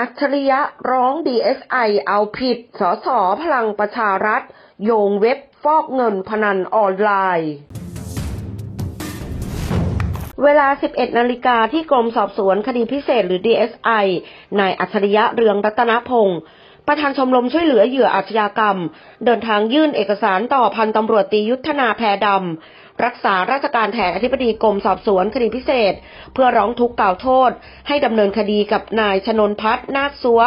อัจฉริยะร้อง DSI เอาผิด สสพลังประชารัฐ โยงเว็บฟอกเงินพนันออนไลน์ เวลา 11 นาฬิกาที่กรมสอบสวนคดีพิเศษหรือ DSI นายอัจฉริยะเรืองรัตนพงศ์ประธานชมรมช่วยเหลือเหยื่ออาชญากรรม เดินทางยื่นเอกสารต่อพันตำรวจตียุทธนาแพรดำ รักษาราชการแทนอธิบดีกรมสอบสวนคดีพิเศษ เพื่อร้องทุกข์กล่าวโทษ ให้ดำเนินคดีกับนายชนนพัฒน์นาคซัว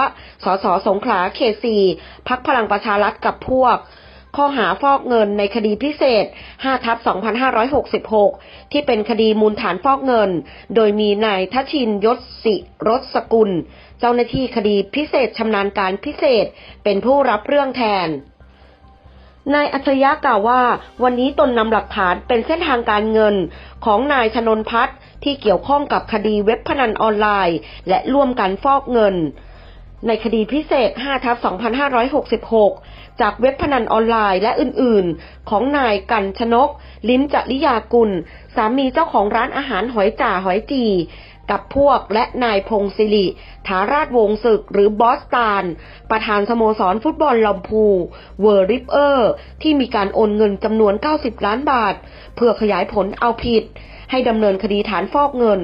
สสสงขลาเขตสี่พักพลังประชารัฐกับพวก ข้อหาฟอกเงินในคดีพิเศษ 5 ทับ 2566 ที่เป็นคดีมูลฐานฟอกเงิน โดยมีนายทัชินยศสิรสกุล เจ้าหน้าที่คดีพิเศษชำนาญการพิเศษ เป็นผู้รับเรื่องแทน นายอัจฉริยะกล่าวว่า วันนี้ตนนำหลักฐานเป็นเส้นทางการเงินของนายชนนพัฒน์ที่เกี่ยวข้องกับคดีเว็บพนันออนไลน์ และร่วมกันฟอกเงิน ในคดีพิเศษ5ทับ2566 จากเว็บพนันออนไลน์และอื่นๆ ของนายกันชนก ลิ้มจริยากุล สามีเจ้าของร้านอาหารหอยจ่าหอยจี กับพวกและนายพงศิริถาราชวงศ์ศึกหรือบอสตาน ประธานสโมสรฟุตบอลลำพู เวอร์ริปเออร์ ที่มีการโอนเงินจำนวน 90 ล้านบาท เพื่อขยายผลเอาผิด ให้ดำเนินคดีฐานฟอกเงิน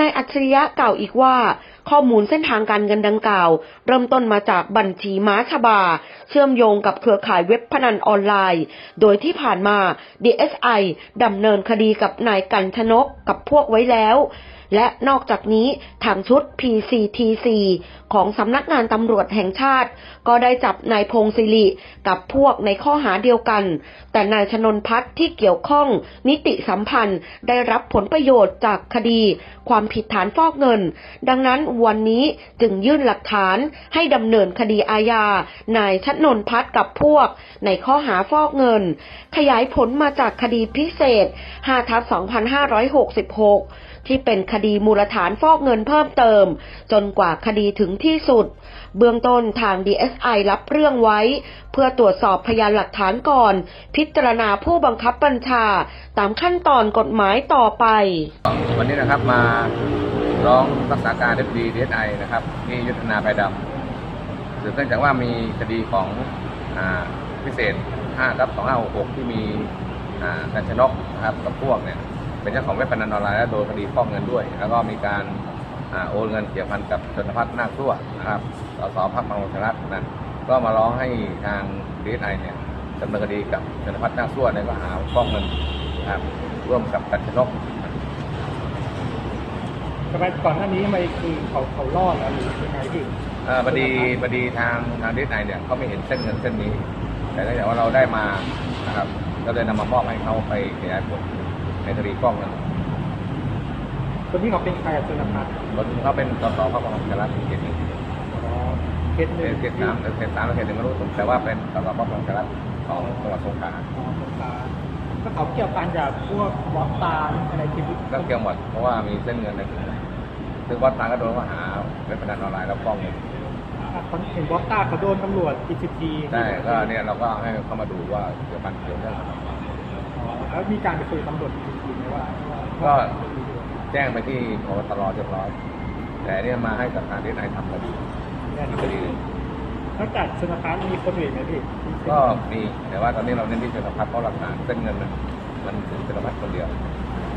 นายอัจฉริยะกล่าวอีกว่าข้อมูลเส้นทางการเงินดังกล่าว เริ่มต้นมาจากบัญชีม้าชบา เชื่อมโยงกับเครือข่ายเว็บพนันออนไลน์ โดยที่ผ่านมา DSI ดำเนินคดีกับนายกันชนกกับพวกไว้แล้วและนอกจากนี้ทางชุด PCTC ของสำนักงานตำรวจแห่งชาติ ก็ได้จับนายพงศิริกับพวกในข้อหาเดียวกัน แต่นายชนนพัฒน์ที่เกี่ยวข้อง นิติสัมพันธ์ได้รับผลประโยชน์จากคดี ความผิดฐานฟอกเงิน ดังนั้นวันนี้จึงยื่นหลักฐานให้ดำเนินคดีอาญา นายชันนพัฒน์กับพวก ในข้อหาฟอกเงิน ขยายผลมาจากคดีพิเศษ 5 ทับ 2566 ที่เป็นคดีมูลฐานฟอกเงินเพิ่มเติม จนกว่าคดีถึงที่สุด เบื้องต้นทาง DSI รับเรื่องไว้ เพื่อตรวจสอบพยานหลักฐานก่อน พิจารณาผู้บังคับบัญชา ตามขั้นตอนกฎหมายต่อไป วันนี้นะครับมา ร้องรักษาการเดดีดีเอสไอนะครับที่ยุทธนาไปดำสืบเนื่องจากว่ามีคดีของอพิเศษ5ครับ2566 ที่มีกันชนกนะครับกับพวกเนี่ยเป็นเจ้าของเว็บพนันออนไลน์และโดนคดีฟอกเงินด้วย แล้วก็มีการอโอนเงินเกี่ยวพันกับชนพัฒน์นาคสั่วนะครับสสพักพลังประชารัฐนะก็มาร้องให้ทางดีเอสไอเนี่ยดำเนินคดีกับชนพัฒน์นาคสั่วในข้อหาฟอกเงินนะครับร่วมกับกันชนก ทำไมก่อนหน้านี้ทำไมคือเขาเขารอดอะไรยังไงพี่เอ่อบดีบดีทางทางดีไอเนี่ยเขาไม่เห็นเส้นเงินเส้นนี้ แต่เนื่องจากว่าเราได้มานะครับก็เลยนำมามอบให้เขาไปขยายผลในคดีฟ้องเงินคนที่เขาเป็นใครอะชนพัฒน์คนเขาเป็นสสพรรคพลังประชารัฐเขตหนึ่งอ๋อเคสหเขนึ่งตเขตสามเขตสามและเขตหนึ่งไม่รู้แต่ว่าเป็นสสพรรคพลังประชารัฐของจังหวัดสงขลาอ๋อสงขลาก็เขาเกี่ยวกันกับพวกบล็อกตาลอะไรที่ก็เกี่ยวหมดเพราะว่ามีเส้นเงินในถึ งซึ่งวัดตางก็โดนข้อหาเว็บพนันออนไลน์แล้วฟ้องเงินอะคนเห็นบล็อกตาเขาโดนตำรวจ PCT ใช่ก็เนี่ยเราก็ให้เขามาดูว่าเกี่ยวมันเกี่ยวเรื่องอะไรอ๋อแล้วมีการไปคุยกับตำรวจ PCT ไหมว่า ก็แจ้งไปที่พบตรเรียบร้อย แต่เนี่ยมาให้กับทางดีไอทำคดีเนี่ยอีกคดีหนึ่งนอกจากชนพัฒน์มีคนอื่นไหมพี่ก็มีแต่ว่าตอนนี้เราเน้นที่ชนพัฒน์เพราะหลักฐานเส้นเงินมันมันถึงชนพัฒน์คนเดียวอ